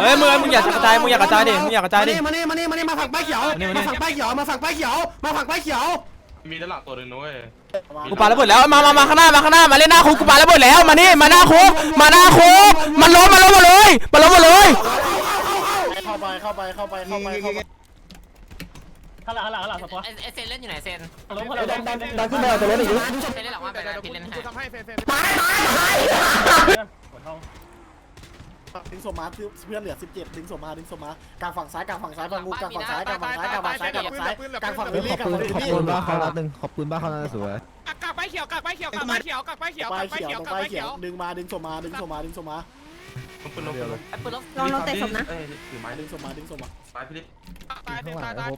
เฮ้ยมึงมึงอยากกระจายมึงอยากกระจายดิมึงอยากกระจายดิมานี่มานี่มานี่มาฝักป้ายเขียวมานี่มานี่มาฝักป้ายเขียวมาฝักป้ายเขียวมาฝักป้ายเขียวมีด้านหลังตัวหนึงนุ้ยกูปาระเบิดแล้วมามามาข้างหน้ามาข้างหน้ามาเล่นหน้าคุกกูปาระเบิดแล้วมานี่มาหน้าคุกมาหน้าคุกมันล้มมันล้มหมดเลยมันล้มหมดเลยเข้าไปเข้าไปเข้าไปเข้าไปเข้าไปข้างหลังข้างหลังข้างหลังสปอร์ตไอ้เซนเล่นอยู่ไหนเซนล้มข้างหลังดันดันดันขึ้นมาตัวรถอีกเซนเล่นหลังว่าไปนะพี่เล่นให้ทำให้เฟนเฟน ดึงสมาเพื่อนเหลือ17ดึงสมาดึงสมากลางฝั่งซ้ายกลางฝั่งซ้ายฝั่งงูกลางฝั่งซ้ายกลางฝั่งซ้ายกลางฝั่งซ้ายกลางฝั่งซ้ายกลางฝั่งวิลลี่กลางฝั่งวิลลี่ขอบคุณบ้าเขานัดหนึ่งขอบคุณบ้าเขานัดสวยกากไปเขียวกากไปเขียวกากไปเขียวกากไปเขียวป้ากายกไปเขียวเขียวตรงกากป้ายไปเขีเขียยววดึงมาดึงสมาดึงสมาดึงสมาปืนลบปืนลบไอ้ปืนลบลองลองเตะศพนะเอ้ยถือไม้ดึงสมาดึงสมาไม้พี่ลิฟตายข้างหลัตายงตาย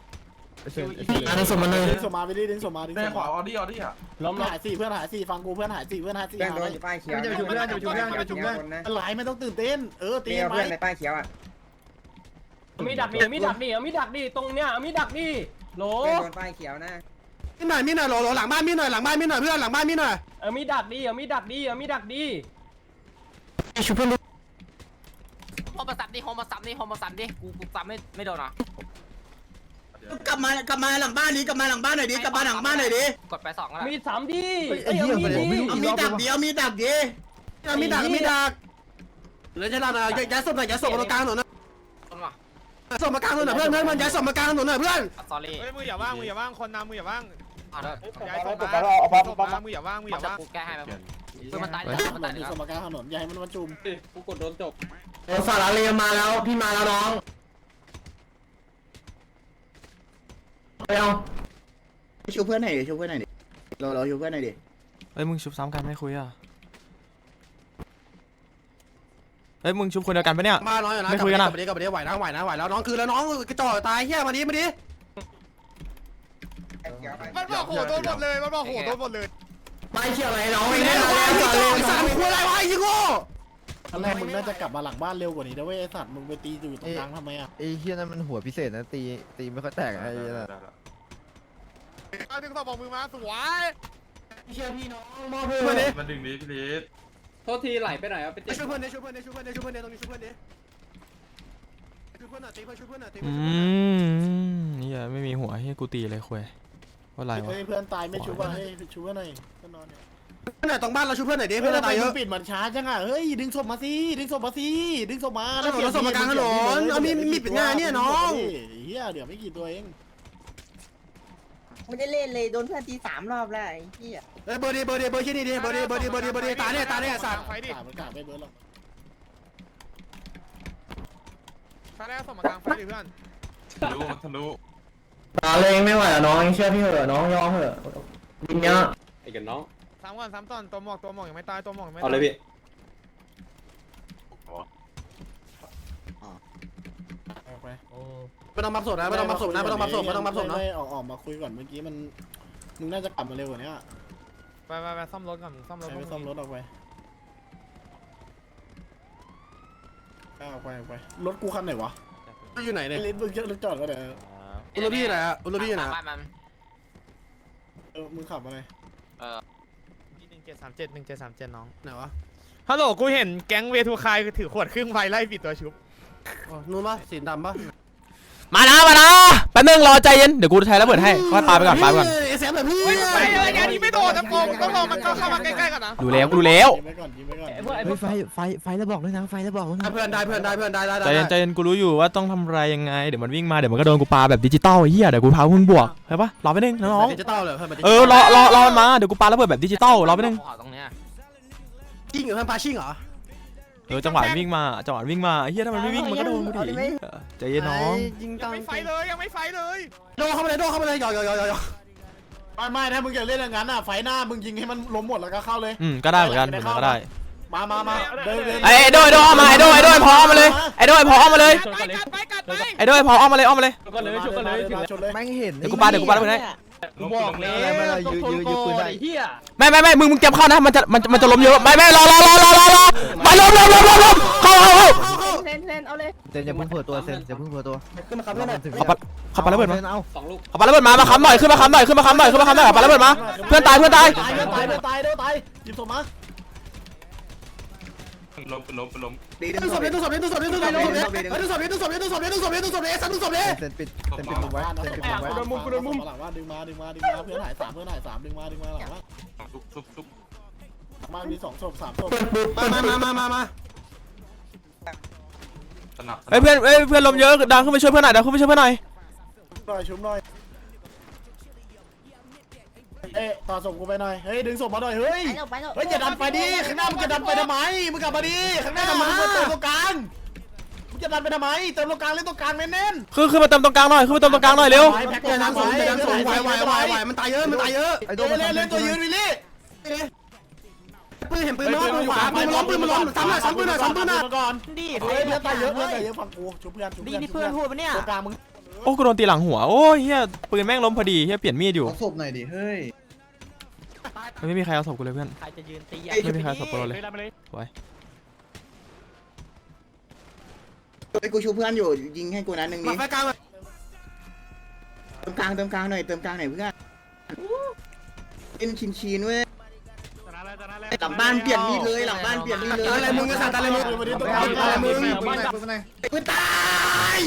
พบเชิญเชิญดึงสมาเลยดึงสมาวิลลี่ดึงสมาดึงแม่สขวามาออดี้ออดี้อะล้มเพื่อนหายสี่เพื่อนหายสี่ฟังกูเพื่อนหายสี่เพื่อนหายสี่เพื่อนหาโดนยอยู่ป้ายเขียวจะไปชุบเพื่อนจะไปชุบเพื่อนจะไปชุบเพื่อนคนนะอะไรไม่ต้องตื่นเต้นเออตีเมียไหมเพื่อนในป้ายเขียวอะมีดักดิมีดักดิมีดักดิตรงเนี้ยมีดักดิโหลเพื่อนโดนป้ายเขียวนะมีหน่อยมีหน่อยโหลหลังบ้านมีหน่อยหลังบ้านมีหน่อยเพื่อนหลังบ้านมีหน่อยเออมีดักดิมีดักดิมีดักดิโฮมมาซับดิโฮมมาซับดิโฮมมาซับดิกูกูซับไม่ไม่โดนหรอ กลับมากลับมาหลังบ้านนี้กลับมาหลังบ้านหน่อยดิกลับมาหลังบ้านหน่อยดิกดไปสองแล้วมีสามดิไอ้เหี้ยมันไม่รู้เอากี่มีรอบดักเดียวมีดักดิมีดักมีดักเหลือจะดักนะย้ายศพหน่อยย้ายศพมากลางถนนนะคนว่ะศพมากลางถนนหน่อยเพื่อนเพื่อนมันย้ายศพมากลางถนนหน่อยเพื่อนสอรี่เฮ้ยมืออย่าว่างมืออย่าว่างคนนำมืออย่าว่างเอาเด้อย้ายศพมาศพมามืออย่าว่างมืออเอาย่าจะว่างกูแก้ให้ไปปืนมันตายย้าแล้ยวศพมันมาตายแล้วศพมากลางถนนอย่าให้มันมาจุ่มกูกดโดนจบโอ้สาระเรียมาแล้วพี่มาแล้วน้อง ไปเอาชูเพื่อนหน่อยดิชูเพื่อนหน่อยดิเราเราชูเพื่อนหน่อยดิเฮ้ยมึงชุบซ้ำกันไม่คุยอะเฮ้ยมึงชุบคนเดียวกันปะเนี่ย มาน้อยนะไม่คุยกันอะ กลับไปดิกลับไปดิไหวนะไหวนะไหวแล้วน้องคือแล้วน้องกระจอกตายเฮียมาดิมาดิมันบอกโหโดนหมดเลย มันบอกโหโดนหมดเลยไปเชี่ยอะไรน้องไม่ได้เลยสามคุยอะไรวะไอ้ยิงโง่ตอนแรกมึงน่าจะกลับมาหลังบ้านเร็วกว่านี้นะเว้ยไอ้สัตว์มึงไปตีอยู่ตรงกลางทำไมอะไอ้เฮียนั่นมันหัวพิเศษนะตีตีไม่ค่อยแตกไอ้เหี้ยน่ะ มาถึงสองบอกมือมาสวยเชี่ยพี่น้องมอเพื่อนดิมันดึงดิพี่ลิฟโทษทีไหลไปไหนอะไปช่วยเพื่อนดิช่วยเพื่อนดิช่วยเพื่อนดิช่วยเพื่อนดิตรงนี้ช่วยเพื่อนดิช่วยเพื่อนหน่อยตีเพื่อนช่วยเพื่อนหน่อยตีเพื่อือนช่วยเพื่อนหน่อยมเนี่ยไม่มีหัวให้กูตีเลยคุยว่าไรวะเฮ้ยเพื่อนตายไม่ช่วยว่าให้ช่วยเพื่อนหน่อยเพื่อนนอนเนี่ยเพื่อนหน่อยตรงบ้านเราช่วยเพื่อนหน่อยดิเพื่อนตายเยอะปิดมันช้าจังอะเฮ้ยดึงศพมาสิดึงศพมาสิดึงศพมาแล้วศพมากลางถนนเอามีมีปิดงานเนี่ยน้องเฮียเดี๋ยวไม่กี่ตัวเอง ไม่ได้เล่นเลยโดนเพื่อนตีสามรอบแล้วไอ้เหี้ยเฮ้ยเบอร์ดีเบอร์ดีเบอร์ที่นี่ดิเบอร์ดีเบอร์ดีเบอร์ดีเบอร์ดีตาเนี่ยตาเนี่ยสัตว์ไฟดิตามันกาดไปเบอร์หรอกถ้าได้ส่งมากลางไฟดิเพื่อนทะลุทะลุตาเลยไม่ไหวแล้วน้องเชื่อพี่เหอะน้องยอมเหอะวินเนี้ยไอ้กันน้องสามก่อนสามตอนตัวหมอกตัวหมอกยังไม่ตายตัวหมอกยังไม่เอาตายเลยพี่ ไม่ต้องมับศพนะไม่ต้องมับศพนะไม่ต้องมับศพไม่ต้องมับศพนะออกออกมาคุยก่อนเมื่อกี้มันมึงน่าจะกลับมาเร็วกว่านี้ไปไปไปซ่อมรถก่อนซ่อมรถใช้ไปซ่อมรถออกไปออกไปออกไปรถกูคันไหนวะอยู่ไหนเนี่ยลิ้นมึงจะจอดก็เดี๋ยวอุลพี่ไหนอะอุลพี่ไหนบ้านมันเออมึงขับมาเลยหนึ่งเจ็ดสามเจ็ดหนึ่งเจ็ดสามเจ็ดน้องไหนวะฮัลโหลกูเห็นแก๊งเวทูคายถือขวดครึ่งไฟไล่ปิดตัวชุบนู่นปะสีดำปะ มานะมานะแป๊บนึงรอใจเย็นเดี๋ยวกูใช้ระเบิดให้ค่อยปาไปก่อนปาไปก่อนเสียแบบพี่ไปอะไรแกนี้ไม่โดนนะโกงต้องรอมันเข้ามาใกล้ๆกันนะดูแล้วดูแล้วไปก่อนยิงไปก่อนเฮ้ยไฟไฟไฟแล้วบอกด้วยนะไฟแล้วบอกด้วยนะเพื่อนได้เพื่อนได้เพื่อนได้ได้ใจเย็นใจเย็นกูรู้อยู่ว่าต้องทำอะไรยังไงเดี๋ยวมันวิ่งมาเดี๋ยวมันก็โดนกูปาแบบดิจิตอลไอ้เหี้ยเดี๋ยวกูพาพึ่งบวกเข้าปะรอไปนึงน้องจะเต้าเลยเพื่อนเออรอรอรอมันมาเดี๋ยวกูปาระเบิดแบบดิจิตอลรอไปนึงตรงเนี้ยชิงเหรอเพื่อนปาชิงเหรอ เออจังหวะวิ่งมาจังหวะวิ่งมาไอ้เหี้ยถ้ามันไม่วิ่งมันก็โดนกูดิเหี้ยใจเย็นน้องยิงยัตังงไม่ไฟเลยยังไม่ไฟเลยโดเข้ามาเลยโดเข้ามาเลยหยอกหยอกหยอกหยอกไม่ไม่ถ้ามึงอยากเล่นอย่างนั้นอะไฟหน้ามึงยิงให้มันล้มหมดแล้วก็เข้าเลย อืมก็ได้เหมือนกันเหมือนกันก็ได้ มามามาเดินเดินไอ้ไอ้โดยโดยเอามาไอ้โดยไอ้โดยพอเอามาเลยไอ้โดยพอเอามาเลยกัดไปกัดไปกัดไปไอ้โดยพอเอามาเลยเอามาเลยก็เลยชุบก็เลยถึงชนเลยแม่งเห็นเดี๋ยวกูปาเดี๋ยวกูปาระเบิดให้กู บอกเลยม่อะไรยืนยืนยืนได้เฮียไม่ไม่ไม่มึงมึงเตรียมเข้านะมันจะมันมันจะล้มเยอะไม่ไม่รอรอรอรอรอรอมาล้มล้มล้มล้มล้มเข้าเข้าเข้าเล่นเล่นเอาเลยเซนอย่าเพิ่งเปิดตัวเซนอย่าเพิ่งเปิดตัวขึ้นมาครับเพื่อนถึงเปะขับปาระเบิดมาเอาสองลูกขับปาระเบิดมามาค้ำหน่อยขึ้นมาค้ำหน่อยขึ้นมาค้ำหน่อยขึ้นมาค้ำหน่อยขับปาระเบิดมาเพื่อนตายเพื่อนตายตายเพื่อนตายเพื่อนตายเด้อตายยิงศพมาล้มล้มล้ม ดึงศพดึงศพดึงศพดึงศพดึงศพดึงศพดึงศพดึงศพดึงศพดึงศพดึงศพดึงศพดึงศพเอสดึงศพเอสเซนปิดเซนปิดมุมไว้เซนปิดมุมไว้โดนมุมกูโดนมุมหลังว่าดึงมาดึงมาดึงมาเพื่อนหายสามเพื่อนหายสามดึงมาดึงมาหลังว่าซุบซุบซุบบ้านมีสองศพสามศพมามามามามาสนับเฮ้ยเพื่อนเฮ้ยเพื่อนลมเยอะดังขึ้นไปช่วยเพื่อนหน่อยดังขึ้นไปช่วยเพื่อนหน่อยหน่อยชุบหน่อย เอ๊ะต่อศพกูไปหน่อย เฮ้ยดึงศพมาหน่อย เฮ้ย ไปแล้วไปแล้วเฮ้ยอย่าดันไปดิ ข้างหน้ามึงจะดันไปทำไม มึงกลับมาดิ ข้างหน้ามึงเติมตรงกลาง มึงจะดันไปทำไม เติมตรงกลางเล่นตรงกลางเน้นคือคือมาเติมตรงกลางหน่อยคือมาเติมตรงกลางหน่อยเร็วๆแพ็คเกน้ำสองน้ำสองไหวไหวไหวไหวมันตายเยอะ มันตายเยอะเล่นเล่นเล่นตัวยืนวิลลี่ ปืนเห็นปืนมั้ยปืนขวาปืนมันล้มปืนมันล้มซ้ำหน่อยซ้ำปืนหน่อยซ้ำปืนหน่อยก่อนดิเฮ้ยเพื่อนตายเยอะเพื่อนตายเยอะฟังกูชุบเพื่อนชุบดีเพื่อนนี่เพื่อนพูดปะเนี่ย ตรงกลางมึงโอ้กูโดนตีหลังหัวโอ้ยเฮียปืนแม่งล้มพอดีเฮียเปลี่ยนมีดอยู่ศพหน่อยดิ เฮ้ย ไม่มีใครเอาศพกูเลยเพื่อน ใครจะยืนตีไม่มีใครเอาศพกูเลยไอ้กูชูเพื่อนอยู่ยิงให้กูนัดหนึ่งมานี้ไฟกลางเติมกลางเติมกลางหน่อยเติมกลางหน่อยเพื่อนเล่นชินชินเว้ยหลังบ้านเปลี่ยนมีดเลยหลังบ้านเปลี่ยนมีดเลยอะไรมึงไอ้สัตว์อะไรมึงวันนี้ตรงกลางอะไรมึงปืนตาย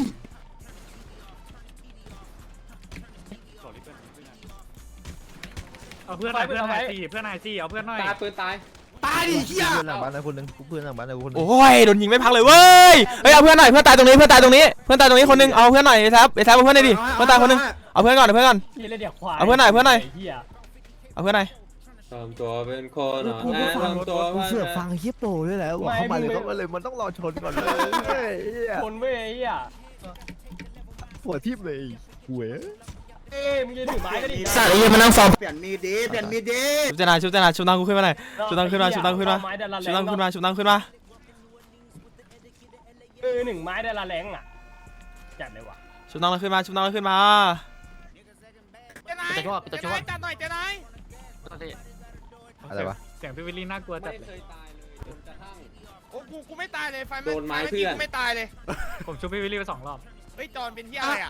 เอาเพื่อนหน่อยเพื่อนหน่อยสี่เพื่อนหน่อยสี่เอาเพื่อนหน่อยตายปืนตายตายดิเฮียเพื่อนหลังบ้านนะคนนึงเพื่อนหลังบ้านนะคนนึงโอ้ยโดนยิงไม่พักเลยเว้ยเฮ้ยเอาเพื่อนหน่อยเพื่อนตายตรงนี้เพื่อนตายตรงนี้เพื่อนตายตรงนี้คนนึงเอาเพื่อนหน่อยไอ้แท็บไอ้แท็บเอาเพื่อนหน่อยดิเพื่อนตายคนนึงเอาเพื่อนก่อนเอาเพื่อนก่อนพี่เล่นเดี๋ยวควายเอาเพื่อนหน่อยเพื่อนหน่อยเหี้ยเอาเพื่อนหน่อยทำตัวเป็นคนอะกูนะฟังทำตัวกูว่าเสือกฟังเฮียโปด้วยแล้วบอกเข้ามาเลยเข้ามาเลยมันต้องรอชนก่อนเลยเฮียคนเว้ยไอ้เหี้ยหัวทิ่มเลยหวย เอ้ยมึงจะถือไม้ก็ดิสัตว์ไอ้เหี้ยมานั่งฟอร์มเปลี่ยนมีดดิเปลี่ยนมีดดิชุบเจนาชุบเจนาชุบตังกูขึ้นมาหน่อยชุบตังขึ้นมาชุบตังขึ้นมาไม้เดลละชุบตังขึ้นมาชุบตังขึ้นมาเออหนึ่งไม้เดลละแรงอะจัดเลยว่ะชุบตังขึ้นมาชุบตังขึ้นมาจะชอบจะชอบอะไรวะเสียงพี่วิลลี่น่ากลัวจัดเลยโอ้กูกูไม่ตายเลยไฟโดนไม้เพื่อนไม่ตายเลยผมช่วยพี่วิลลี่ไปสองรอบเฮ้ยจอนเป็นที่อะไรอะ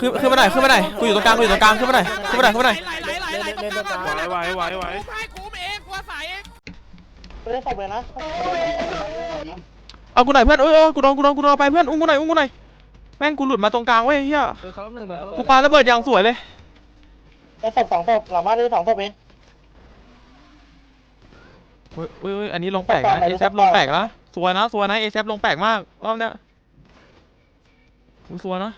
ขึ้นขึ้นมาหน่อยขึ้นมาหน่อยกูอยู่ตรงกลางกูอยู่ตรงกลางขึ้นมาหน่อยขึ้นมาหน่อยขึ้นมาหน่อยไหลไหลไหลไหลตรงกลางไหวไหวไหวไหวไปกูเองกูสายเองเล่นศพเลยนะเอากูหน่อยเพื่อนเอ้ยเอ้ยกูโดนกูโดนกูโดนไปเพื่อนอุ้มกูหน่อยอุ้มกูหน่อยแม่งกูหลุดมาตรงกลางเว้ยเฮียกูปาระเบิดอย่างสวยเลยเล่นศพสองศพหลังบ้านได้สองศพเองเฮ้ยเฮ้ยเฮ้ยอันนี้ลงแปลกนะเอซลงแปลกนะสวยนะสวยนะเอซลงแปลกมากรอบเนี้ยอุ๊ยสวยนะ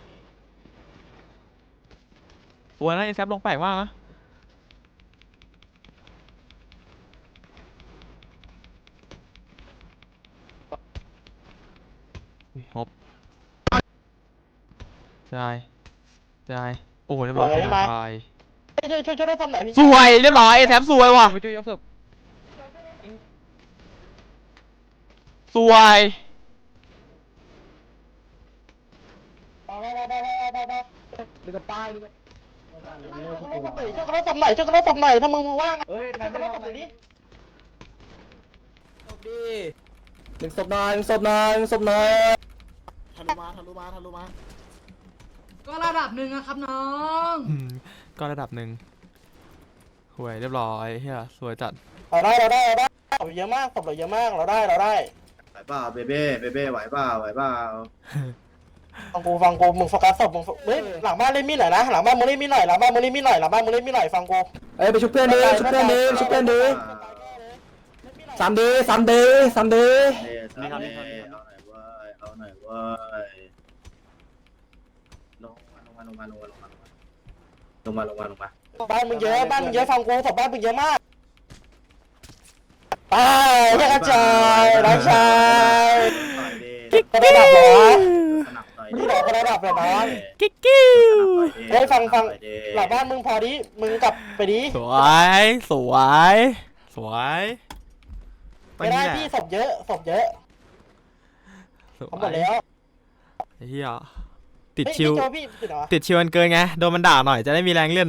สวยนะเอซลงแปลกมากนะอุ๊ยงบใช่ใช่โอ้โหเรียบร้อยตายช่วยช่วยช่วยได้ทำไหนพี่สวยเรียบร้อยเอซสวยว่ะสวยดูกันตายดูกันช่วยกันได้ทำไหนช่วยกันได้ทำไหนถ้ามึงว่างเฮ้ยนายไม่ได้ทำไหนดิหนึ่งศพนายหนึ่งศพนายหนึ่งศพนายทะลุมาทะลุมาทะลุมาก็ระดับหนึ่งอะครับน้องอืมก็ระดับหนึ่งหวยเรียบร้อยเฮียสวยจัดเราได้เราได้เราได้ศพเยอะมากศพเราเยอะมากเราได้เราได้ไหวเปล่าเบเบ้เบเบ้ไหวเปล่าไหวเปล่า ฟังกูฟังกูมึงโฟกัสศพมึงเฮ้ยหลังบ้านเล่นมีดหน่อยนะหลังบ้านมึงเล่นมีดหน่อยหลังบ้านมึงเล่นมีดหน่อยหลังบ้านมึงเล่นมีดหน่อยฟังกูเอ้ยไปชุบเพื่อนดิชุบเพื่อนดิชุบเพื่อนดิสามดีสามดีสามดีเอ้ยเอาหน่อยเว้ยเอาหน่อยเว้ยลงมาลงมาลงมาลงมาลงมาลงมาลงมาลงมาบ้านมึงเยอะบ้านมึงเยอะฟังกูศพบ้านมึงเยอะมากตายแยกกระจายน้องชายต่อยดิก็ได้ดับเหรอ สนับต่อยนี่เหรอก็ได้ดับเหรอน้อง กิ๊กกิ้วเฮ้ยฟังฟัง หลังบ้านมึงพอดิมึงกลับไปดิสวย สวย สวยไปไม่ได้พี่ศพเยอะศพเยอะผมหมดแล้วเฮียติดชิวติดชิวมันเกินไง โดนมันด่าหน่อยจะได้มีแรงเล่น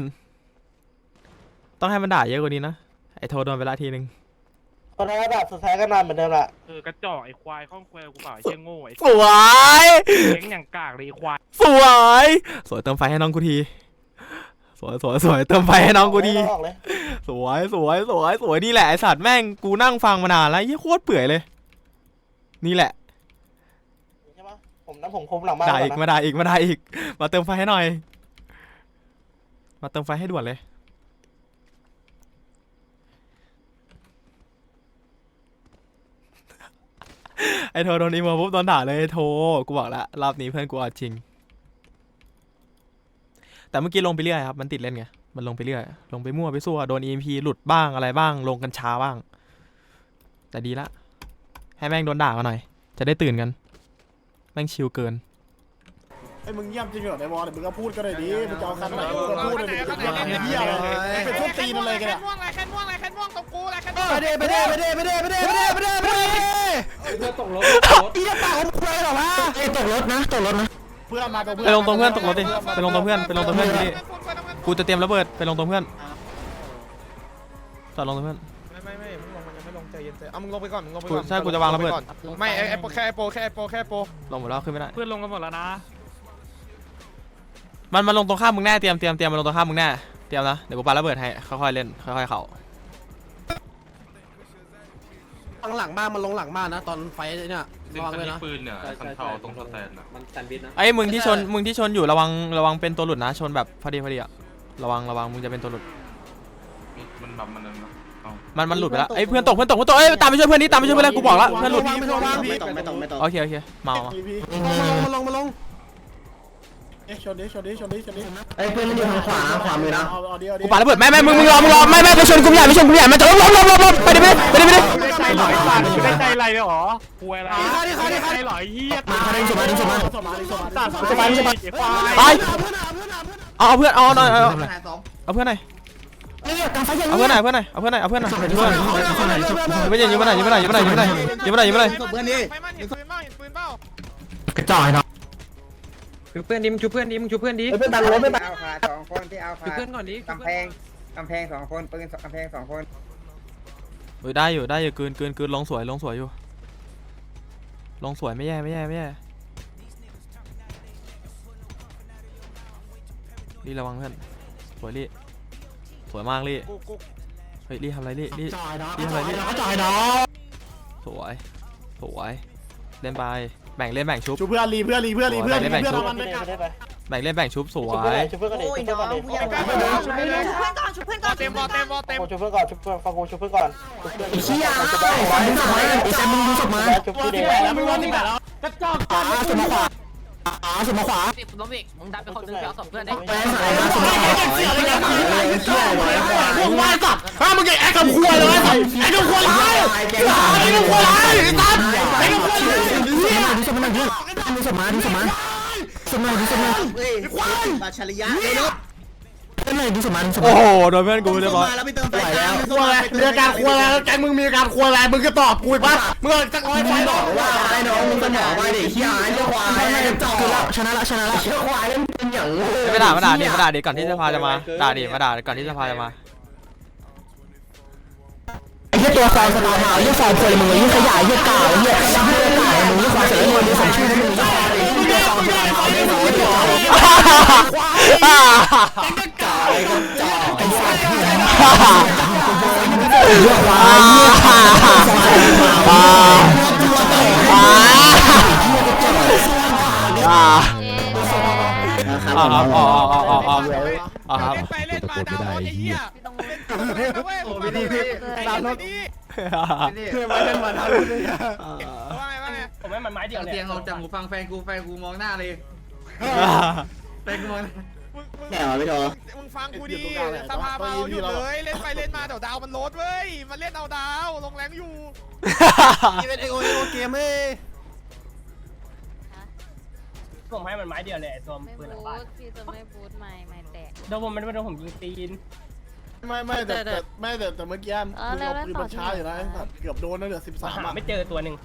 ต้องให้มันด่าเยอะกว่านี้นะ ไอโทโดนไปละทีนึง เออกระจอกไอ้ควายข้องควายกูเปล่าไอ้เชี่ยโง่ไอ้สวย เลี้ยงอย่างกากเลยไอ้ควายสวย สวยเติมไฟให้น้องกูที สวยสวยสวยเติมไฟให้น้องกูทีสวยสวยสวยสวยนี่แหละไอสัตว์แม่งกูนั่งฟังมานานแล้วยี่โคตรเปื่อยเลย นี่แหละผมนะผมคมหลังบ้านด่าอีกมาด่าอีกมาด่าอีก มาเติมไฟให้หน่อย มาเติมไฟให้ด่วนเลย ไอโทโดนอีโมปุ๊บโดนด่าเลยไอโทกูบอกแล้วรอบนี้เพื่อนกูเอาจริง แต่เมื่อกี้ลงไปเรื่อยครับมันติดเล่นไงมันลงไปเรื่อยลงไปมั่วไปซั่วโดน EMP หลุดบ้างอะไรบ้าง ลงกันช้าบ้าง แต่ดีละให้แม่งโดนด่ามาหน่อย จะได้ตื่นกัน แม่งชิลเกิน ไอ้มึงเยี่ยมจริงเหรอในวอลเนี่ยมึงก็พูดก็ได้ดิมึงจะเอาคันไหนมึงก็พูดเลยดิมึงเยี่ยอะไรเป็นทุบตีนอะไรกันเนี่ยม่วงอะไรแค่ม่วงอะไรแค่ม่วงตรงกูอะไรแค่ม่วงไปเด้ไปเด้ไปเด้ไปเด้ไปเด้ไปเด้ไปเด้ไปเด้เพื่อตกรถอีจะเป่าผมคุยหรอวะตกรถนะตกรถนะเพื่อนมาตรงเพื่ไปลงตรงเพื่อนตกรถดิไปลงตรงเพื่อนไปลงตรงเพื่อนพี่กูจะเตรียมระเบิดไปลงตรงเพื่อนจอดลงตรงเพื่อนไม่ไม่ไม่มึงลงมันยังไม่ลงใจเย็นใจเอามึงลงไปก่อนมึงลงไปกูก่อนใช่กูจะวางระเบิดไม่ไอ้ไอ้โปรแค่ไอ้โปรแค่ไอ้โปรแค่ไอ้โปรลงหมดแล้วขึ้นไม่ได้เพื่อนลงกันหมดแล้วนะ มันมันลงตรงข้ามมึงแน่เตรียมเตรียมเตรียมมันลงตรงข้ามมึงแน่เตรียมนะเดี๋ยวกูปาระเบิดให้ค่อยๆเล่นค่อยๆเข้าหลังบ้านมันลงหลังบ้านนะ ตอนไฟเนี่ยซึ่งระวังคันเลยนี้นะปืนเนี่ยคันเทาตรงสแตนน่ะมันแซนด์วิชนะไอ้ยมึงที่ชนมึงที่ชนอยู่ระวังระวังเป็นตัวหลุดนะชนแบบพอดีพอดีอะระวังระวังมึงจะเป็นตัวหลุดมีมันแบบมันนั่นนะเอามันมันหลุดไปแล้วไอ้ยเพื่อนตกเพื่อนตกเพื่อนตกเอ้ยตามไปช่วยเพื่อนนี้ตามไปช่วยเพื่อนแล้วกูบอกแล้วเพื่อนหลุดไม่ต้องวางไม่ต้องไม่ต้องไม่ต้องโอเคโอเคมามามาลงมาลง เอ๊ะชนดิชนดิชนดิชนดิไอ้เพื่อนมันอยู่ทางขวาขวามือนะเอาเอาดิเอาดิกูปาระเบิดไม่ไม่มึงมึงรอมึงรอไม่ไม่ไปชนกลุ่มใหญ่ไปชนกลุ่มใหญ่มันจะล้มล้มล้มล้มล้มไปดิไปดิไปดิไปดิไม่ได้ใจหลอยสัตว์ไม่ได้ใจอะไรเลยเหรอคุยอะไรขาดิขาดิขาใจดิหลอยเฮียมาขาดิสมาดิสมาสมาดิสมาสัตว์สมาดิสมาไอ้ควายไปเพื่อนเพื่อนเพื่อนเอาเอาเพื่อนเอาหน่อยเอาเอาหายสองเอาเพื่อนหน่อยเอาเพื่อนหน่อยเอาเพื่อนหน่อยเอาเพื่อนหน่อยเอาเพื่อนหน่อยเอาเพื่อนหน่อยยิงไปยิงไปหน่อยยิงไปหน่อยยิงไปหน่อยยิงไปหน่อยยิงไปหน่อยยิงไปหน่อยศพเพื่อนดิไฟมันเห็นปืนเปล่าเห็นปืนเปล่ากระจายเนาะ ชุบเพื่อนดิมึงชุบเพื่อนดิมึงชุบเพื่อนดิเพื่อนดันรถไม่ไปเอาขาสองคนที่เอาชุบขาเพื่อนก่อนดิกำแพงกำแพงสองคนปืนกำแพงสองคนเฮ้ยได้อยู่ได้อยู่เกินเกินเกินลงสวยลงสวยอยู่ลงสวยไม่แย่ไม่แย่ไม่แย่รีระวังเพื่อนสวยรีสวยมากรีเฮ้ยรีทำอะไรรีรีจอยเนาะรีทำอะไรรีกระจายเนาะสวยสวยเล่นไป แบ่งเล่นแบ่งชุบ ชูเพื่อนรีเพื่อนรีเพื่อนรีเพื่อนรีเพื่อนมันไปกันแบ่งเล่นแบ่งชุบสวยโอ้ยน้องกูอยากชุบเพื่อนก่อนชุบเพื่อนก่อนเต็มบอลเต็มบอลเต็มชูเพื่อนก่อนชูเพื่อนฟังกูชูเพื่อนก่อนเชี่ยมึงศพมาไอ้แซมมึงดูศพมาชุบที่แปดแล้วมึงวันที่แปดแล้วกระจอกขวาสมขวาขวา สมขวาสิบล้มอีกมึงดันไปคนนึงไปเอาศพเพื่อนได้แปลงสายมาสมองเชี่ยเลยเชี่ยเลยพวกว่าสัตว์ถ้ามึงแอคกับครัวเลยไอ้กับครัวไรไอ้กับครัวไรตัดไอ้กับครัวไรดูสมมาดูดูสมมาดูสมมาสมมาดูสมมาเฮ้ยบาชริยะเร็วเล่ นเลยดูสมมาดูสมโอ้มาโหโดนเพื่อนกูเรียบร้อยมาแล้วไปเติมไฟครัวอะไรมีอาการครัวอะไรแกมึงมีอาการครัวอะไรมึงก็ตอบกูอีกปะมึงจะร้อยไฟมึงบบออกว่าว่าไอ้น้องมึงสมอไปดิเชี่ยไอ้เจ้าควายไอ้จอกชนะละชนะละเชี่ยควายเล่นเป็นอย่างไม่ด่ามาด่าดิมาด่าดิก่อนที่สภาจะมาด่าดิมาด่าก่อนที่สภาจะมาไอ้เหี้ยตัวฟองสตาร์หาไอ้เหี้ยฟองคนมึงไอ้เหี้ยขยายไอ้เหี้ยกาไอ้เหี้ยไอ้เหี้ยกามึงเหี้ควายเสร็จแล้วมึงใส่ชื่อมึงไอ้เหี้ยฟองสตาร์หาวไอ้น้อยตัวไอ้กาไอ้คนจ่อไอ้สัตว์ไอ้เหี้ยควายเหี้ยฟองสตาร์หาวตัวแตก อ๋ออ๋ออ๋ออ๋ออ๋ออ๋อครับไปเล่นมาดาวไอ้เหี้ยเล่นนะเว้ยโอ้พี่ดีพี่ดาวรถดีเพื่อนมาเล่นมาทำเลยว่าไงว่าไงผมให้มันไม้เดียวเนี่ยเตียงลงจากหูฟังแฟนกูแฟนกูมองหน้าเลยแฟนกูมอง มึงมึงแหมไม่โดนมึงฟังกูดีสภาพเราอยู่เลยเล่นไปเล่นมาเดี๋ยวดาวมันลดเว้ยมาเล่นเอาดาวลงแรงอยู่นี่เป็นไอโอโอเกมเอ้ผมให้มันไม้เดียวเลยไอ้ตัวไม่ปืนหลังบูบ้านทพี่จะไม่บูทไม่ไม่แตกเดี๋ยวผมมันโดนผมยิงตีนไม่ไม่แต่แต่ไม่แต่แต่เมื่อกี้เออมึงเอาแล้วปืนต่อมาช้าอยู่นะไอ้สัตว์เกือบโดนนะเหลือสิบสามหาอะไม่เจอตัวหนึ่ง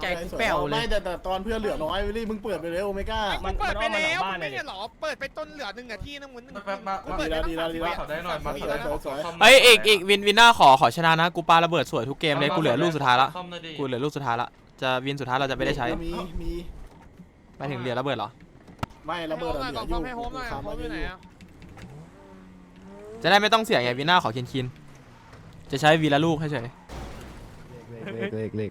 ใจกูแป้วเลย ไม่แต่แต่ตอนเพื่อนเหลือน้อยวิลลี่มึงเปิดไปเลยโอเมก้า มันเปิดไปมันแล้อ้อวมมาหลังบ้านไม่เลยใช่หรอ เปิดไปต้นเหลือหนึ่งนาทีนึงเหมือนแป๊บมาดีแล้วดีแล้วดีแล้วเขาได้หน่อยมาเขาได้หน่อยสวยสวย เอ้ยอีกอีกวินวินหน้าขอขอชนะนะกูปาระเบิดสวยทุกเกมเลยกูเหลือลูกสุดท้ายละซ่อมหน่อยดิกูเหลือลูกสุดท้ายละจะวินสุดท้ายเราจะไม่ได้ใช้มีมีไปถึงเหลือระเบิดเหรอไม่ระเบิดอะเหลืออยู่ให้โฮมหน่อยขาโฮมอยู่ไหนอะจะได้ไม่ต้องเสียไงวินหน้าขอคินคินจะใช้วีละลูกให้เฉยเล็กเล็กเล็ก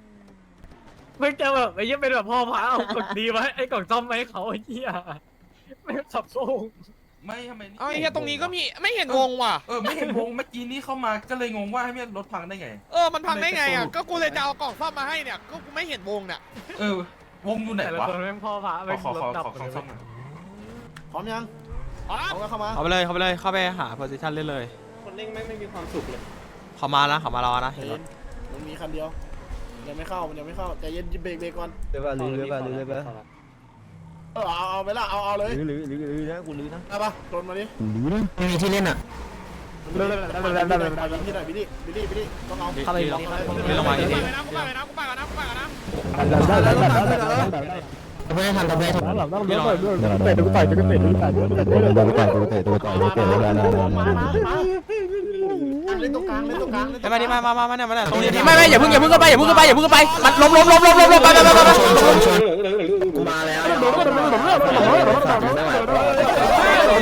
ไม่เจอแบบไอ้เหี้ยเป็นแบบพ่อพาเอากดดีมาให้ไอ้กล่องซ่อมมาให้เขาไอ้เหี้ยไม่สับโซ่ไม่ทำไมนี่เอาไอ้เหี้ยตรงนี้ก็มีไม่เห็นวงว่ะ เออไม่เห็นวงเมื่อกี้นี้เข้ามาก็เลยงงว่าให้แม่รถพังได้ไง เออมันพังได้ไงอะก็กูเลยจะเอากล่องซ่อมมาให้เนี่ยก็กูไม่เห็นวงเนี่ยเออ วงอยู่ไหนแต่ละวะคนแม่งพ่อพาขแม่องขอรขอถดับขอของซ่อมหน่อยพร้อมยังอ๋อเอาก็เข้ามา เข้าไปเลยเข้าไปเลยเข้าไปหาโพซิชันเล่นเลยคนเล่นไม่ไม่มีความสุขเลยเขามานะเขามารอนะใจเย็นมันมีคันเดียว ยังไม่เข้ามันยังไม่เข้าใจเย็นเบรกเบรกก่อนเลยป่ะลื้อเลยป่ะลื้อเลยป่ะเออเอาเอาไปละเอาเอาเลยลื้อลื้อลื้อลื้อนะกูลื้อนะได้ปะโดนมาดิลื้อนะไม่มีที่เล่นอะที่ไหนบิลลี่บิลลี่บิลลี่ต้องเอาเข้าไปลงไม่ลงมาอีกทีไปนะกูไปนะกูไปก่อนนะกูไปก่อนนะ ไม่ได้ทันทำไม่ได้ทันพี่ลงเตะตัวต่อยตัวเตะตัวต่อยตัวเตะตัวต่อยตัวเตะตัวต่อยตัวเตะตัวต่อยเล่นตรงกลางเล่นตรงกลางไอ้มาดิมามามามาเนี่ยมาเนี่ยตรงนี้ไม่ไม่อย่าเพิ่งอย่าเพิ่งเข้าไปอย่าเพิ่งเข้าไปอย่าเพิ่งเข้าไปมันล้มล้มล้มล้มล้มล้มไปไปไปไปไปกูมาแล้ว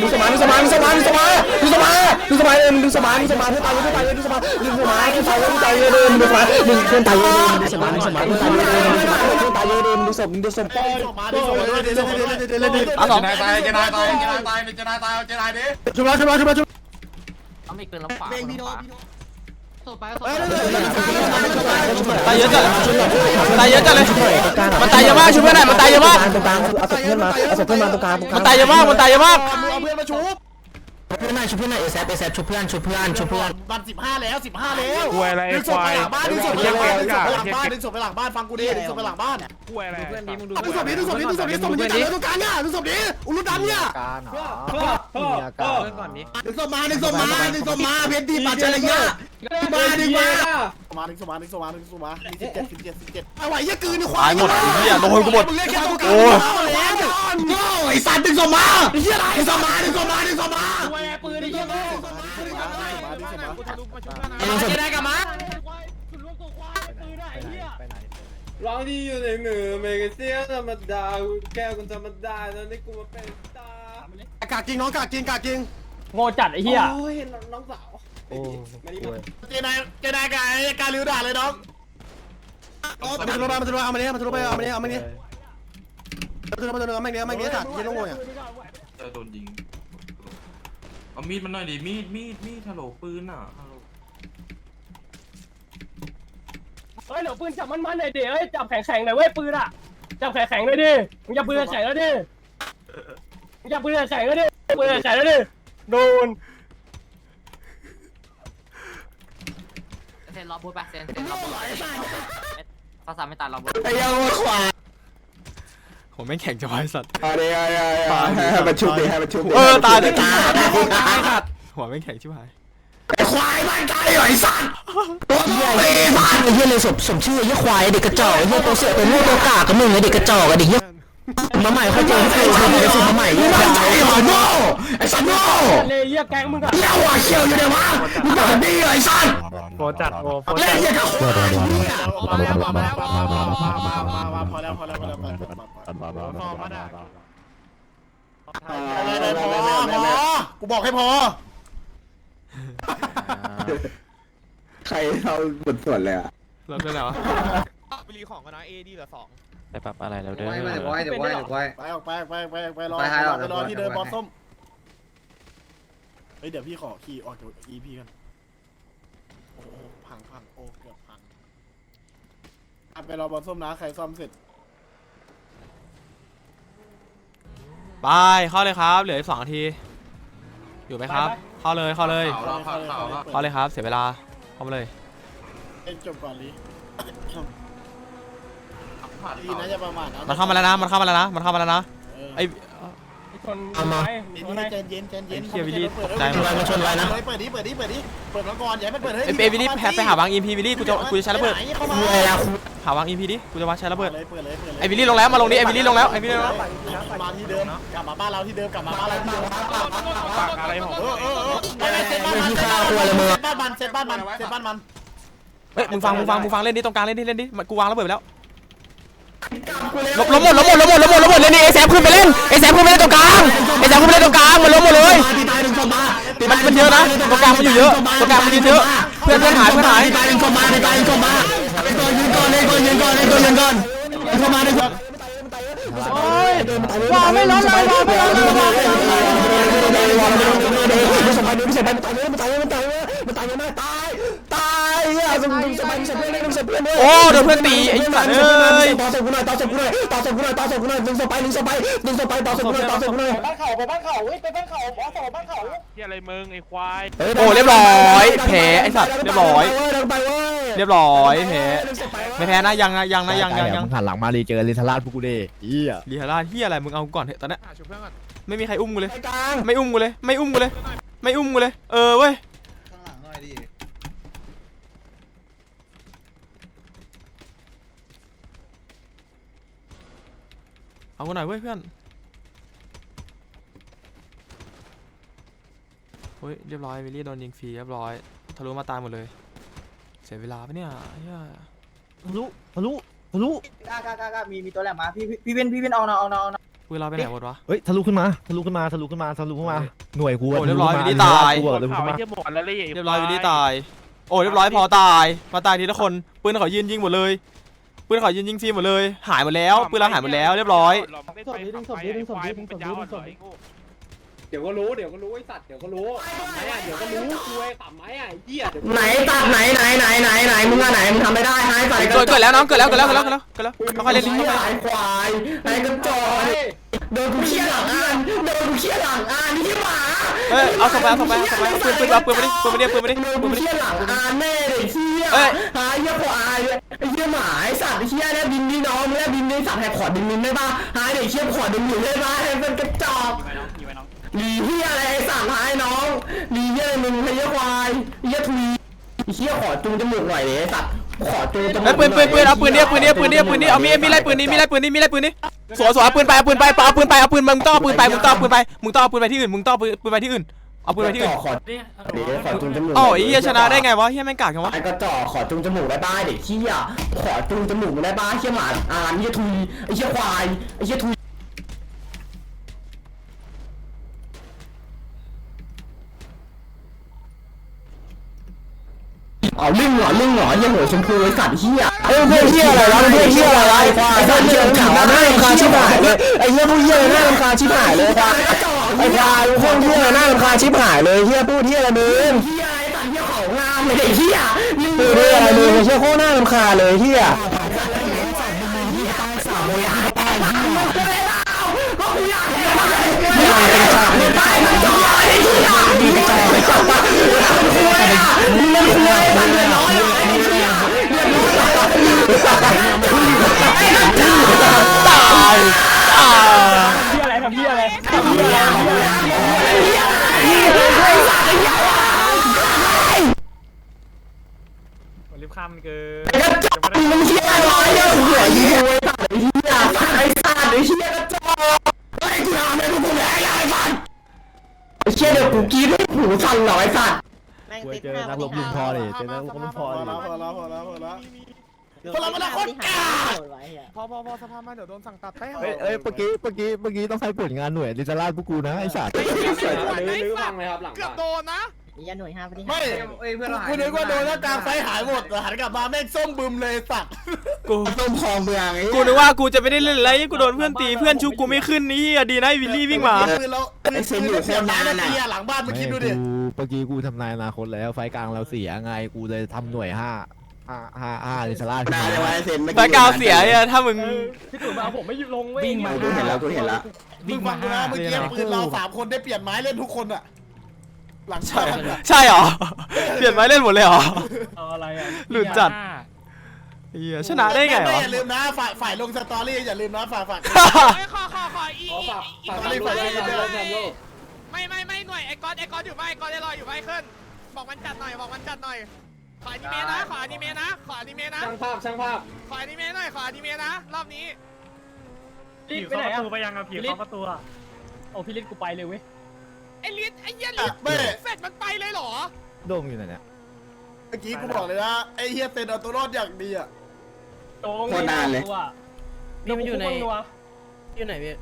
ดูสมาดูสมาดูสมาดูสมาดูสมาดูสมาเลยดูสมาดูสมาเพื่อนตายเพื่อนตายดูสมาดูสมาดูสมาดูตายเลยดูสมาดูเพื่อนตายเลยดูสมาดูสมาดูตายเลยดูสมาเพื่อนตายเลยดูศพดูศพมาดิส่ง มาด้วยเดี๋ยวเดี๋ยวเดี๋ยวเดี๋ยวเดี๋ยวเดี๋ยวเอาสองเจนายตายเจนายตายเจนายตายเจนายตายเจนายดิชุบแล้วชุบแล้วชุบแล้วชุบเอาไม่เกินลำฝาเบงพี่โดตายเยอะจัดตายเยอะจัดเลย มันตายเยอะมากช่วยเพื่อนหน่อยมันตายเยอะมากตรงกลางเอาศพเพื่อนมาเอาศพเพื่อนมาตรงกลางมันตายเยอะมากมันตายเยอะมากเอาเพื่อนมาชุบ เพื่อนหน่อยช่วยเพื่อนหน่อยเอแซฟเอแซฟช่วยเพื่อนช่วยเพื่อนช่วยเพื่อนบันสิบห้าแล้วสิบห้าแล้วกลัวอะไรดึงศพควาไปยหลังบ้านดึงศพไปหลังบ้านดึงศพไปหลังบ้านดึงศพไปหลังบ้านฟังกูดิดึงศพไปหลังบ้านกลัวอะไรเพื่อนดีมึงดูดึงศพนี้ดึงศพนี้ดึงศพนี้ศพนี้จับเลยตรงกลางเนี่ยดึงศพนี้อุลุดันเนี่ยการหรอมีอาการเพื่อนก่อนนี้ดึงศพมาดึงศพมาดึงศพมาเพชรดีปัจจัยยะมาดึงมามาดึงศพมาดึงศพมาดึงศพมามีสิบเจ็ดสิบเจ็ดสิบเจ็ดเอาไหวยี่กืนควาตายยหมดไอ้เหี้ยโดนกูหมดมึงเรียกแค่ตรงกลางโอ้ยแล้วโง่ไอ้สัตว์ดึงศพมาไอ้เหี้ยอะไรดึงศพมาดึงศพมาดึงศพมา ได้กับมาร้องดีอยู่ในมือเมกเซียธรรมดาแก้วคนธรรมดาแล้วนี่กูมาเป็นตากากจริงน้องกากจริงกากจริงโง่จัดไอ้เหี้ยโอ้ยเจนายเจนายกายการลิ้วด่าเลยน้องมันจะลงมามันจะลงเอามาเนี้ยมันจะลงไปเอามาเนี้ยเอามาเนี้ยมันจะลงมามันจะลงมาไม่เนี้ยไม่เนี้ยสัตว์ยันลงงอะจอโดนยิงเอามีดมันหน่อยดิมีดมีดมีดฮัลโหลปืนอะฮัลโหล เฮ้ยเดี๋ยวปืนจับมันมันหน่อยดิเฮ้ยจับแข็งแข็งหน่อยเว้ยปืนอะจับแข็งแข็งเลยดิมึงจับปืนแข็งแล้วดิมึงจับปืนแข็งแล้วดิปืนแข็งแล้วดิโดนเซนรอพูดไปเซนเซนรอพูดภาษาไม่ตัดรอพูดไอ้ยังขวาผมไม่งแข่งจะไว้สัตว์อะไรอะไรให้มันชุบดิให้มันชุบเออตายดิตายสัตว์หัวไม่งแข่งชิบหาย ควายมันตายไอ้สัตว์เฮียไอ้เฮียเลยสมสมชื่อไอ้เฮียควายเด็กกระจอกไอ้เฮียตัวเสือตัวโง่ตัวกากกับมึงไอ้เด็กกระจอกไอ้เด็กเฮียมาใหม่เขาเจอให้กูทำไอ้สิ่มาใหม่มึงมันใจหรอโง่ไอ้สัตว์โง่เลยเหี้ยแกงมึงอะเหี้ยหัวเขียวอยู่ในวะมึงแบบนี้ไอ้สัตว์โฟจัดโอ้โฟเล่จันดอย่างกับควายมาแล้วมาแล้วมาแล้วมาแล้วพอแล้วพอแล้วพอแล้วพอแล้วพอมาได้พอพอกูบอกให้พอ ใครเราบทสวดเลยอะแล้วเป็นไรวะไปรีของกันนะเอดีเหลือสองได้ปรับอะไรแล้วเด้อเดี๋ยวไว้เดี๋ยวไว้เดี๋ยวไว้ ไปออกไปไปไปไปรอไปรอที่เดิมบอสส้มเฮ้ยเดี๋ยวพี่ขอขี่ออกจาก EP กันโอ้พังพังโอ้เกือบพังไปรอบอสส้มนะใครซ่อมเสร็จไปเข้าเลยครับ เหลืออีกสองนาที อยู่ไหมครับ เข้าเลยเข้าเลยข่าวเราข่าวข่าวเราเข้าเลยครับ เสียเวลาเข้ามาเลยเอ็นจบก่อนลีผ่านลีน่าจะประมาณนั้นมันเข้ามาแล้วนะมันเข้ามาแล้วนะมันเข้ามาแล้วนะไอ้ชนไปชนไปใจเย็นใจเย็นเฮียวิลลี่ตกใจหมเปิดดมาชนอะไรนะเปิดดิเปิดดิเปิดดิเปิดมาก่อนอย่าให้มันเปิดเฮ้ยเอ้ยเอวิลลี่แพ้ไปหาวางอีพีวิลลี่กูจะกูจะใช้ระเบิดเข้ามา หาวางอีพีดิ กูจะวางใช้ระเบิด เลยเปิดเลยเปิดเลยไอวิลลี่ลงแล้ว มาลงดิไอวิลลี่ลงแล้ว ไอวิลลี่ลงแล้ว มาที่เดิมกลับมาบ้านเราที่เดิมกลับมาบ้านเราที่เดิมฝากอะไรผมเออเออเออไม่ไม่เซ็ตบ้านมันเซ็ตบ้านมันเซ็ตบ้านมันเซ็ตบ้านมันเฮ้ยมึงฟังมึงฟังมึงฟังเล่นดิตรงกลางเล่นดิเล่นดิกูวางระเบิดไปแล้วล้มล้มหมดล้มหมดล้มหมดล้มหมดล้มหมดเล่นดิเอแซฟขึ้นไปเล่นเอแซฟขึ้นไปเล่นตรงกลางเอแซฟขึ้นไปเล่นตรงกลางมันล้มหมดเลยตีตายหนึ่งศพมามันมันเยอะนะตรงกลางมันอยู่เยอะตรงกลางมันยืนเยอะเพื่อนเพื่อนหายเพื่อนหาย ยืนก่อนไอ้ตัวยืนก่อนไอ้ตัวมาไอ้ตัวว่าไม่ล้มเลยว่าไม่ล้มเลยว่าไม่ล้มเลยว่าไม่ล้มเลยไม่สบายไม่สบายมันตายเลยมันตายเลยมันตายเลยมันตายเลยมันตายตาย อะสมสบายสบายเลยสบายเลยโอ้โดนเพื่อนตีไอ้สัตว์เอ้ยต่อศพกูหน่อยต่อศพกูหน่อยต่อศพกูหน่อยต่อศพกูหน่อยหนึ่งศพไปหนึ่งศพไปหนึ่งศพไปต่อศพกูหน่อยต่อศพกูหน่อยบ้านเขาไปบ้านเขาเฮ้ยไปบ้านเขาบอสบ้านเขาที่อะไรมึงไอ้ควายโอ้เรียบร้อยแพ้ไอ้สัตว์เรียบร้อยเรียบร้อยแพ้ไม่แพ้นะยังนะยังนะยังยังยังหันหลังมาดีเจอลินทราชพวกกูดิอีอะลีฮาร่าเฮียอะไรมึงเอาก่อนเถอะตอนนี้ไม่มีใครอุ้มกูเลยไม่อุ้มกูเลยไม่อุ้มกูเลยไม่อุ้มกูเลยเออเว้ย ข้างหลังหน่อยดิ เอากูหน่อยเว้ยเพื่อนเฮ้ยเรียบร้อยวิลลี่โดนยิงฟรีเรียบร้อยทะลุมาตายหมดเลย เสียเวลาปะเนี่ยเหี้ยทะลุทะลุทะลุกล้ากล้ากล้ามีมีตัวแหลมมาพี่พี่วินพี่วินเอาหน่อยเอาหน่อยเอาหน่อยปืนเราไปไหนหมดวะ เฮ้ยทะลุขึ้นมาทะลุขึ้นมาทะลุขึ้นมาทะลุขึ้นมาหน่วยกูโอ้เรียบร้อยวิลลี่ตาย กูอะทะลุข่าวขึ้นไอ้มาเหี้ยหมดแล้วเลย เรียบร้อยวิลลี่ตาย โอ้เรียบร้อยพอตายพอตายทีละคนปืนเขายืนยิงหมดเลย ปืนเขายืนยิงฟรีหมดเลย หายหมดแล้วปืนเราหายหมดแล้วเรียบร้อย เดี๋ยวก็รู้ เดี๋ยวก็รู้ไอ้สัตว์ เดี๋ยวก็รู้ขำไหมอะเดี๋ยวก็รู้คุยขำไหมอะไอ้เหี้ยเดี๋ยวไหนตัดไหนไหนไหนไหนไหนมึงอะไหนมึงทำไม่ได้หายไปเกิดเกิดแล้วน้องเกิดแล้วเกิดแล้วเกิดแล้วเกิดแล้วเกิดแล้วค่อยๆเล่นดิเหี้ค่ยอยๆหายควายไอ้กระจอกโดนกูเชี่ยหลังอ่านโดนกูเชี่ยหลังอ่านนี่ที่หมาเอ้ยเอาศพไปเอาศพไปเอาศพไปปืนปืนเอาปืนมาดิปืนมาดิปืนมาดิโดนปืกูนมาดิเชี่ยหลังอ่านแม่เด็กเชี่ยเอ้ยหายเหี้ยควายไอ้เหี้ยหมาไอสัตว์ไอ้เชี่ยเนี่ยบินนี่น้องเนี่ยบินนี่สัตว์แหกขอดึงมินได้ป่ะหายเด็กเชี่ยขอดึงอยู่ได้ป่ะให้เป็นกระจอกหลีเหี้ยอะไรไอสัตว์หายน้องหลีเหี้ยมึงไอ้เหี้ยควายไอ้เหี้ยทุยไอ้เชี่ยขอจูงจมูกหน่อยเลยไอสัตว์ขอจูงจมูกเอ้ปืนปืนปืนเอาปืนนี้ปืนนี้ปืนนี้ปืนนี้เอามีมีไรปืนนี้มีไรปืนนี้มีไรปืนนี้สวยสวยเอาปืนไปเอาปืนไปเอาปืนไปเอาปืนมึงต้องเอาปืนไปมึงต้องเอาปืนไปมึงต้องเอาปืนไปที่อื่นมึงต้องเอาปืนไปที่อื่น เอาปืนไปที่อื่นขอเดี๋ยวขอจูงจมูกอ๋อไอ้เหี้ยชนะได้ไงวะเหี้ยแม่งกากจังวะไอ้กระจอกขอจูงจมูกได้บ้าเด็กเชี่ยขอจูงจมูกได้บ้าเชี่ยหมาอ่านเชี่ยทุยไอ้เชี่ยควายไอ้เชี่ยทุย อ๋อลิงเหรอลิงเหรอเหี้ยหัวชมพูไอ้สัตว์เหี้ยเอ้ยพวกเหี้ยอะไรวะพวกเหี้ยอะไรวะไอ้สัตว์เหี้ยขาวหน้ารำคาญชิบหายเลยไอ้เหี้ยพวกเหี้ยหน้ารำคาญชิบหายเลยควายไอ้ควายพวกเหี้ยหน้ารำคาญชิบหายเลยเหี้ยพูดเหี้ยอะไรมึงเหี้ยไอ้สัตว์เหี้ยของงามเลยไอ้เหี้ยพูดเหี้ยอะไรมึงไอ้เหี้ยโคตรหน้ารำคาญเลยเหี้ยตายอ่าพี่อะไรทำพี่อะไร รรีบข้ามมันเกินมึงเชี่ยอะไรเนี่ยหัวยีหัวไอ้สัตว์ไอ้เหี้ยไอ้สัตว์ไอ้สัตว์ไอ้เชี่ยกระจอกไอ้กูทำให้พวกมึงแหลกไอ้สัตว์ไอ้เชี่ยเดี๋ยวกูกรีดให้หูสั่นหรอไอ้สัตว์ แม่งติดห้าวันที่ห้าเจอแล้วมันพอแล้วพอแล้วพอแล้วพอแล้วพลังมันโคตรกล้าพอพอพอสภาพมาเดี๋ยวโดนสั่งตัดแต้มเอ้ยเอ้ยเมื่อกี้เมื่อกี้เมื่อกี้ต้องใช้ผลงานหน่วยดิจิทัลพวกกูนะไอ้สัตว์ลื้อลื้อพังเลยครับหลังเกือบโดนนะ ยันหน่วยห้าวันที่ไม่ห้าคุณนึกว่าโดนแล้วกลางไฟหายหมดหันกลับมาแม่งส้มบึมเลยสัตว์กูต้มคองเมืองไอ้กูนึกว่ากูจะไม่ได้เล่นอะไรกูโดนเพื่อนตีเพื่อนชุบกูไม่ขึ้นนี่ดีนะไอ้วิลลี่วิ่งมาคือเราคือคือเราเสียบน้ำนาทีหลังบ้านมาคิดดูดิเมื่อกี้กูทำนายอนาคตแล้วไฟกลางเราเสียไงกูเลยทำหน่วยห้าห้าห้าห้าดิจาราดขึ้นได้มาเลยว่าเซ็นไฟกาวเสียเนี่ยถ้ามึงพี่ตู่มาเอาผมไม่ลงเว้ยกูเห็นแล้วกูเห็นแล้วมึงฟังกูนะเมื่อกี้ปืนเราสามคนได้เปลี่ยนไม้เล่นทุกคนอะ หลังใช่บ้านอะใช่เหรอ เปลี่ยนไม้เล่นหมดเลยเหรอ เอาอะไรอะหลุดจัด เหี้ยชนะได้ไงม่วะ อย่าลืมนะฝ่ายฝ่ายลงสตอรี่อย่าลืมนะฝ่ายฝ่ายเฮ้ยขอขอขออีอีอีฝ่ายฝ่ายฝ่ายฝ่ายไม่ไม่ไม่หน่วยไอ้ก๊อตไอ้ก๊อตอยู่ไหมไอ้ก๊อตได้รออยู่ไหมขึ้น บอกมันจัดหน่อยบอกมันจัดหน่อยขออนิเมะนะขออนิเมะนะขออนิเมะนะช่างภาพช่างภาพ ขออนิเมะหน่อยขออนิเมะนะ รอบนี้รีผีบไปเข้าไหนประอะตูไปยังอะผีเข้าประตูอะโอ้พี่ลิศกูไปเลยเว้ย ไอ้ลิศไอ้เหี้ยลิศไม่ เสร็จมันไปเลยเหรอ โดมอยู่ไหนเนี่ยเมื่อกี้กูบอกเลยนะไอ้เฮียเซนเอาตัวรอดอย่างดีอะโต้งโคตรนานเลย นี่มันอยู่ในอยู่ไหนพี่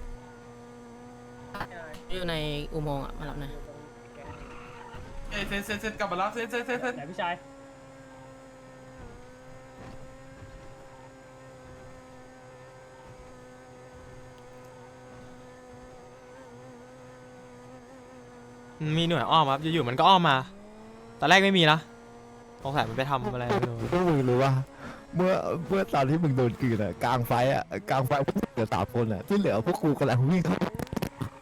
อยู่ในอุโมงค์อะมารับหน่อยเอ้ยเซนเซนเซนกลับมาแล้วเซนเซนเซนเซนไหนพี่ชาย มีหน่วยอ้อมครับอยู่ๆมันก็อ้อมมา ตอนแรกไม่มีนะสงสัยมันไปทำอะไรไม่รู้พวกมึงรู้ว่า เมื่อเมื่อตอนที่มึงโดนกลืนอะกลางไฟอะกลางไฟพวกมึงเหลือสามคนอะที่เหลือพวกกูกำลังวิ่งเข้า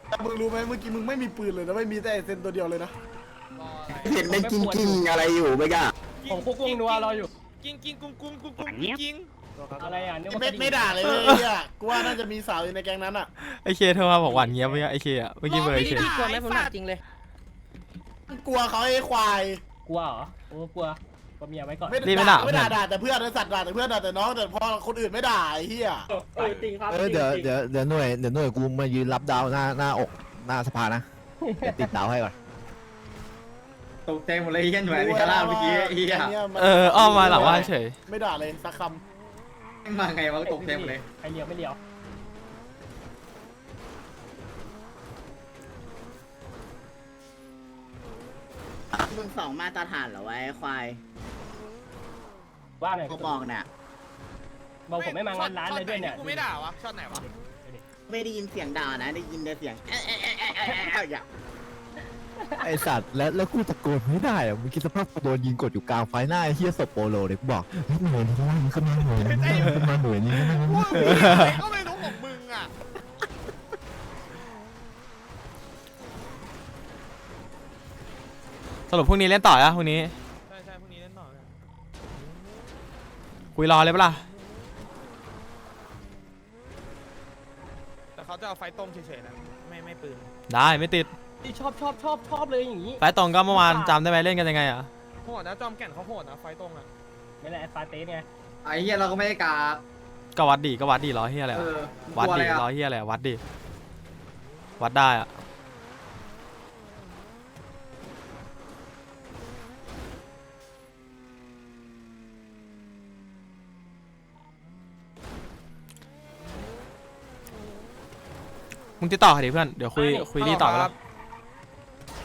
แต่มึงรู้ไหมเมื่อกี้มึงไม่มีปืนเลยนะไม่มีแต่ไอ้เซนตัวเดียวเลยนะเห็นเป็นกิ้งกิ้งๆอะไรอยู่ไหมก้าผมคุกวงนัวรออยู่ กิงกิงกุ้งกุ้งกุ้งกุ้งกิ้งกิ้งอะไรอะนึกไอ้ว่าเม็ดไม่ด่าเลยเว้ยไอ้เฮียกูว่าน่าจะมีสาวอยู่ในแก๊งนั้นอะไอเคโทรมาบอกหวานเงี้ยบเมื่อกี้ไอเคอะเมื่อกี้เบอร์ไอเคกลัวไหมผมถามจริงเลย กลัวเขาไอ้ควายกลัวเหรอโอ้กลัวกลัวเมียไว้ก่อนไม่รีบไม่ด่าไม่ด่าเพื่อน ด่าแต่เพื่อนไอ้สัตว์ด่าแต่เพื่อนด่าแต่น้องแต่พอคนอื่นไม่ด่าไอ้เฮียเออจริงครับเออเดี๋ยวเดี๋ยวเดี๋ยวหน่วยเดี๋ยวหน่วยกูมายืนรับดาวหน้าหน้าอกหน้าสภานะเดี๋ยวติดดาวให้ก่อนตกใจหมดเลยเฮียหน่วยนิคาร่าเมื่อกี้เฮียเอออ้อมมาหลังบ้านเฉย ไม่ด่าเลยสักคมาไงวะตกใจหมดเลย ใครเลี้ยวไม่เลี้ยว มึงสองมาตรฐานเหรอวะไอ้ควายว่าหน่อยเขาบอกเนี่ยบอกผมไม่มางานร้านเลยด้วยเนี่ย กูไม่ด่าวะช็อตไหนวะไม่ได้ยินเสียงด่านะได้ยินแต่เสียงเอ๊ะเอ๊ะเอ๊ะเอ๊ะเอ๊ะเอ๊ะอย่างไอสัตว์แล้วแล้วกูตะโกนไม่ได้อะมึงคิดสภาพกูโดนยิงกดอยู่กลางไฟหน้าไอ้เฮียศพโปโลเลยกูบอกเฮ้ยหน่วยนี้ข้างล่างขึ้นมาหน่วยนี้ขึ้นมาหน่วยนี้ขึ้นมาหน่วยนี้พวกพี่อะไรก็ไม่รู้ของมึงอะ สรุปพรุ่งนี้เล่นต่ออะพรุ่งนี้ใช่ใช่พรุ่งนี้เล่นต่อเลยคุยรอเลยปะล่ะแต่เขาจะเอาไฟต้มเฉยๆนะไม่ไม่ปืนได้ไม่ติดที่ชอบชอบชอบชอบเลยอย่างนี้ไฟตรงก็เมื่อวานจำได้ไหมเล่นกันยังไงอะโหดนะจอมแก่นเขาโหดนะไฟตรงอะไม่แหละฟาเต้ไงไอ้เฮียเราก็ไม่ได้กาก็วัดดีก็วัดดีร้อยเฮียอะไรเออะอวัดกลัวอะดีไรอะร้อยเฮียอะไรอะวัดดีวัดได้อะ งติดต่อเขาดิเพื่อน เดี๋ยวคุยคุยรีต่อคแล้รัว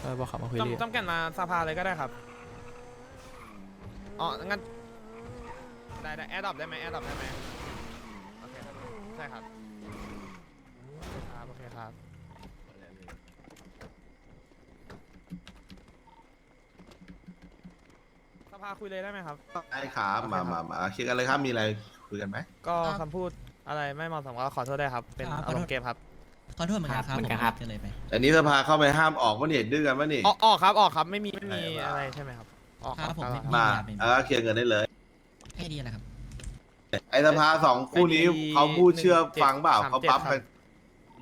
เออบอกเขามาคุยจอมรีจอมแก่นมาสภาเลยก็ได้ครับ อ๋อ งั้น ได้ได้แอดดอปได้ไหมแอดดอปได้ไหมโอเคครับใช่ครับครับ โอเคครับ สภาคุยเลยได้ไหมครับ ได้ครับมามามาเคลียร์กันเลยครับ มีอะไรคุยกันไหมก็คำพูดอะไรไม่เหมาะสมก็ขอโทษด้วยครับ เป็นอารมณ์เกมครับ ขอโทษเหมือนกันครับเหมือนกันครับเลยไป อันนี้สภาเข้าไปห้ามออกว่าเนี่ยดื้อกันว่านี่ ออกออกครับออกครับไม่มีไม่มีอะไรใช่ไหมครับออกครับผม ออกมาเออเคลียร์เงินได้เลยให้ดีนะครับไอสภาสองคู่นี้เขาพูดเชื่อฟังเปล่าเขาปั๊มกัน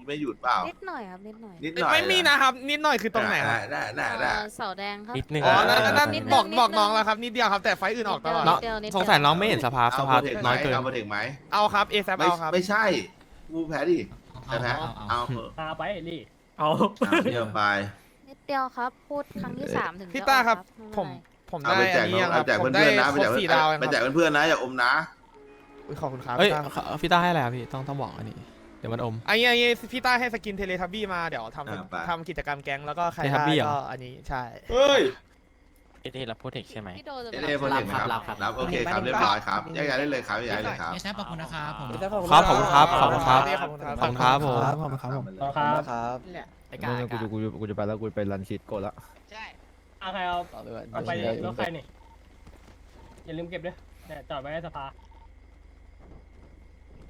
ไม่หยุดเปล่า นิดหน่อยครับ นิดหน่อยนิดหน่อยไม่มีนะครับนิดหน่อยคือตรงไหนครับได้ได้ได้ได้เอ่อเสาแดงครับ นิดนึงอ๋อนั่นนั่นนิดนึงบอกนิดนึงบอกน้องแล้วครับนิดเดียวครับแต่ไฟล์อื่นออกตลอดน้องนิดเดียวนิดเดียว สงสัยน้องไม่เห็นสภาพสเอาภาพโปรเทคไหมน้อยเกิน เอาโปรเทคไหม เอาครับเอซับไม่เอาครับ ไม่ใช่ กูแพ้ดิ แพ้แพ้เอาเถอะพาไปลี่ เอาเอาเดี๋ยวไป นิดเดียวครับ พูดครั้งที่สามถึงจะพี่ต้าครับออกผมไผมเอาได้ไปแจอักนน้นี้องครัเอาบ แจกผมเพื่ได้อนๆนะไปครแจบกสี่ดาวเองไปแจกครับเพื่อนๆนะอย่าอมนะอุ๊ยขอบคุณครับเอ้ยพี่ต้าเขาพี่ต้าให้อะไรอะพี่ต้องต้องบอกอันนี้ เดี๋ยวมันอม อันนี้อันนี้พี่ต้าให้สกินเทเลทับบี้มาเดี๋ยวทอ่าไปำทำกิจกรรมแก๊งแล้วก็ใคร Teletubby ได้เหรอ ก็อันนี้ใช่ เฮ้ย พี่โดจะเอเอโปรเทคนะครับ รับโอเคครับเรียบร้อยครับแยกย้ายได้เลยครับแยกย้ายเลยครับไม่ใช่ขอบคุณนะครับผม ครับขอบคุณครับขอบคุณครับขอบคุณครับขอบคุณครับผมขอบคุณครับผมครับครับแหละมึงกูจะกูจะกูจะไปแล้วกูไปรันชีตโกดแล้วใช่เอาใครเอาเอาไปรถใครนี่อย่าลืมเก็บด้วยเนี่ยจอดไว้ในสภา